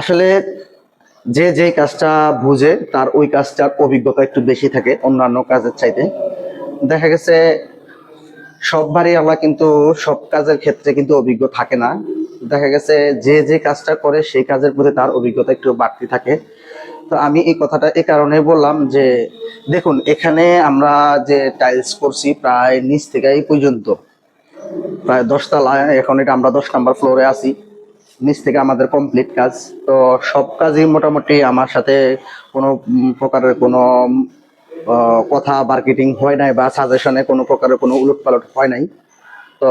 আসলে যে যে কাজটা বুঝে, তার ওই কাজটার অভিজ্ঞতা একটু বেশি থাকে অন্যান্য কাজের চাইতে। দেখা গেছে সব বাড়িওয়ালা কিন্তু সব কাজের ক্ষেত্রে কিন্তু অভিজ্ঞ থাকে না। দেখা গেছে, যে যে কাজটা করে, সেই কাজের প্রতি তার অভিজ্ঞতা একটু বাড়তি থাকে। তো আমি এই কথাটা এই কারণে বললাম যে, দেখুন, এখানে আমরা যে টাইলস করছি প্রায় নিচ থেকে এই পর্যন্ত। প্রায় দশতলা, এখন এটা আমরা দশ নাম্বার ফ্লোরে আছি। নিচ থেকে আমাদের কমপ্লিট কাজ। তো সব কাজই মোটামুটি আমার সাথে কোনো প্রকারের কোনো কথা মার্কেটিং হয় নাই বা সাজেশনে কোনো প্রকারের কোনো উলট পালট হয় নাই। তো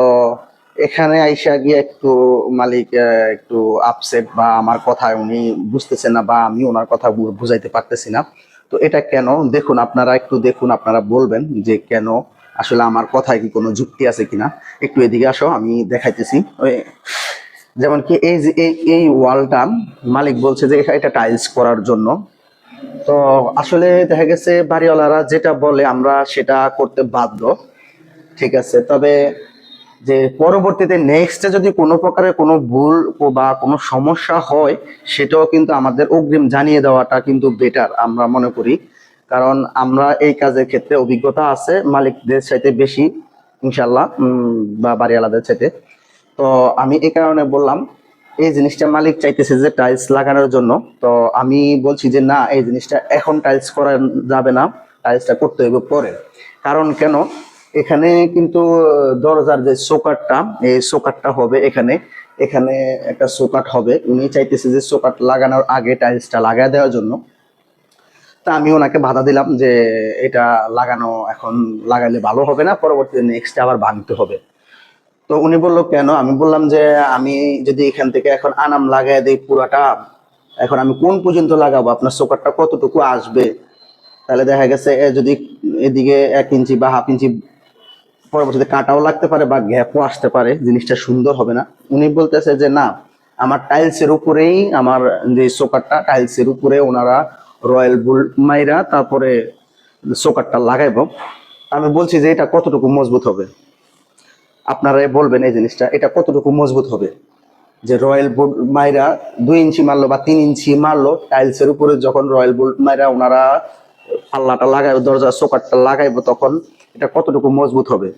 এখানে আইসা গিয়ে একটু মালিক একটু আপসেট বা আমার কথা উনি বুঝতেছে না বা আমি ওনার কথা বুঝাইতে পারতেছি না। তো এটা কেন? দেখুন, আপনারা একটু দেখুন, আপনারা বলবেন যে কেন আসলে আমার কথায় কি কোনো যুক্তি আছে কিনা। একটু এদিকে আসো, আমি দেখাইতেছি। যেমন কি এই যে এই ওয়ালটা মালিক বলছে যে এটা টাইলস করার জন্য। তো আসলে দেখা গেছে বাড়িওয়ালারা যেটা বলে আমরা সেটা করতে বাধ্য, ঠিক আছে? তবে যে পরবর্তীতে নেক্সটে যদি কোনো প্রকারের কোনো ভুল বা কোনো সমস্যা হয়, সেটাও কিন্তু আমাদের অগ্রিম জানিয়ে দেওয়াটা কিন্তু বেটার আমরা মনে করি। কারণ আমরা এই কাজের ক্ষেত্রে অভিজ্ঞতা আছে, মালিকদের চাইতে বেশি ইনশাল্লাহ বা বাড়িওয়ালাদের চাইতে। তো আমি এই কারণে বললাম, এই জিনিসটা মালিক চাইতেছে যে টাইলস লাগানোর জন্য। তো আমি বলছি যে না, এই জিনিসটা এখন টাইলস করা যাবে না টাইলসটা করতে হবে পরে। কারণ কেন? এখানে কিন্তু দরজার যে সোকাটটা এই সোকাটটা হবে এখানে। এখানে একটা সোকাট হবে। উনি চাইতেছে যে সোকাট লাগানোর আগে টাইলসটা লাগায় দেওয়ার জন্য। তা আমি ওনাকে বাধা দিলাম যে এটা লাগানো এখন লাগাইলে ভালো হবে না, পরবর্তীতে নেক্সট আবার ভাঙতে হবে। তো উনি বলল, কেন? আমি বললাম যে, আমি যদি এখান থেকে এখন আনাম লাগাই দিই পুরাটা, এখন আমি কোন পর্যন্ত লাগাবো? আপনার সোকারটা কতটুকু আসবে? তাহলে দেখা গেছে যদি এদিকে এক ইঞ্চি বা হাফ ইঞ্চি পরবর্তীতে কাঁটাও লাগতে পারে বা গ্যাপও আসতে পারে, জিনিসটা সুন্দর হবে না। উনি বলতেছে যে, না, আমার টাইলসের উপরেই, আমার যে সোকারটা টাইলসের উপরে ওনারা রয়্যাল বুল মাইরা তারপরে সোকারটা লাগাইবো। আমি বলছি যে, এটা কতটুকু মজবুত হবে? আপনারা বলবেন এই জিনিসটা, এটা কতটুকু মজবুত হবে? যে রয়্যাল বোল্ট মাইরা দুই ইঞ্চি মারলো বা তিন ইঞ্চি মারলো টাইলসের উপরে যখন রয়্যাল বোল্ট মাইরা ওনারা পাল্লাটা লাগাইবে, দরজা সোকারটা লাগাইবো, তখন এটা কতটুকু মজবুত হবে?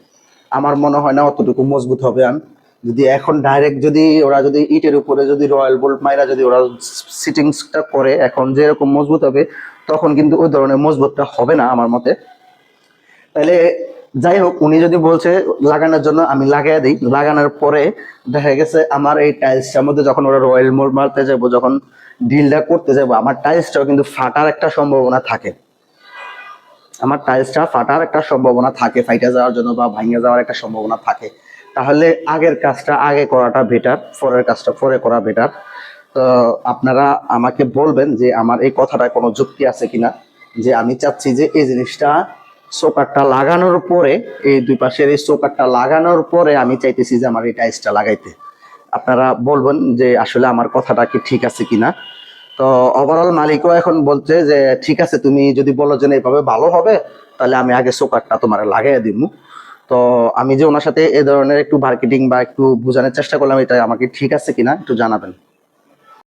আমার মনে হয় না অতটুকু মজবুত হবে, আন। যদি এখন ডাইরেক্ট যদি ওরা যদি ইটের উপরে যদি রয়্যাল বোল্ট মাইরা যদি ওরা সিটিংসটা করে, এখন যেরকম মজবুত হবে, তখন কিন্তু ওই ধরনের মজবুতটা হবে না আমার মতে। তাহলে যাই হোক উনি যদি বলছে লাগানোর জন্য আমি লাগাই দিই, লাগানোর পরে দেখা গেছে আমার এই টাইলসটার মধ্যে যখন ওরা রয়্যাল মোড় মারতে যাব, যখন ডিলটা করতে যাব, আমার টাইলসটাও কিন্তু ফাটার একটা সম্ভাবনা থাকে। আমার টাইলসটা ফাটার একটা সম্ভাবনা থাকে, ফাইটা যাওয়ার জন্য বা ভাঙে যাওয়ার একটা সম্ভাবনা থাকে। তাহলে আগের কাজটা আগে করাটা বেটার পরের কাজটা পরে করা বেটার তো আপনারা আমাকে বলবেন যে আমার এই কথাটা কোনো যুক্তি আছে কিনা, যে আমি চাচ্ছি যে এই জিনিসটা সোকারটা লাগানোর পরে, এই দুই পাশের এই সোকারটা লাগানোর পরে আমি চাইতেছি যে আমার এই টাইলসটা লাগাইতে। আপনারা বলবেন যে আসলে আমার কথাটা কি ঠিক আছে কিনা। তো ওভারঅল মালিকও এখন বলছে যে, ঠিক আছে, তুমি যদি বলো যে এইভাবে ভালো হবে, তাহলে আমি আগে সোকারটা তোমার লাগাই দিব তো আমি যে ওনার সাথে এ ধরনের একটু মার্কেটিং বা একটু বোঝানোর চেষ্টা করলাম, এটা আমাকে ঠিক আছে কিনা একটু জানাবেন।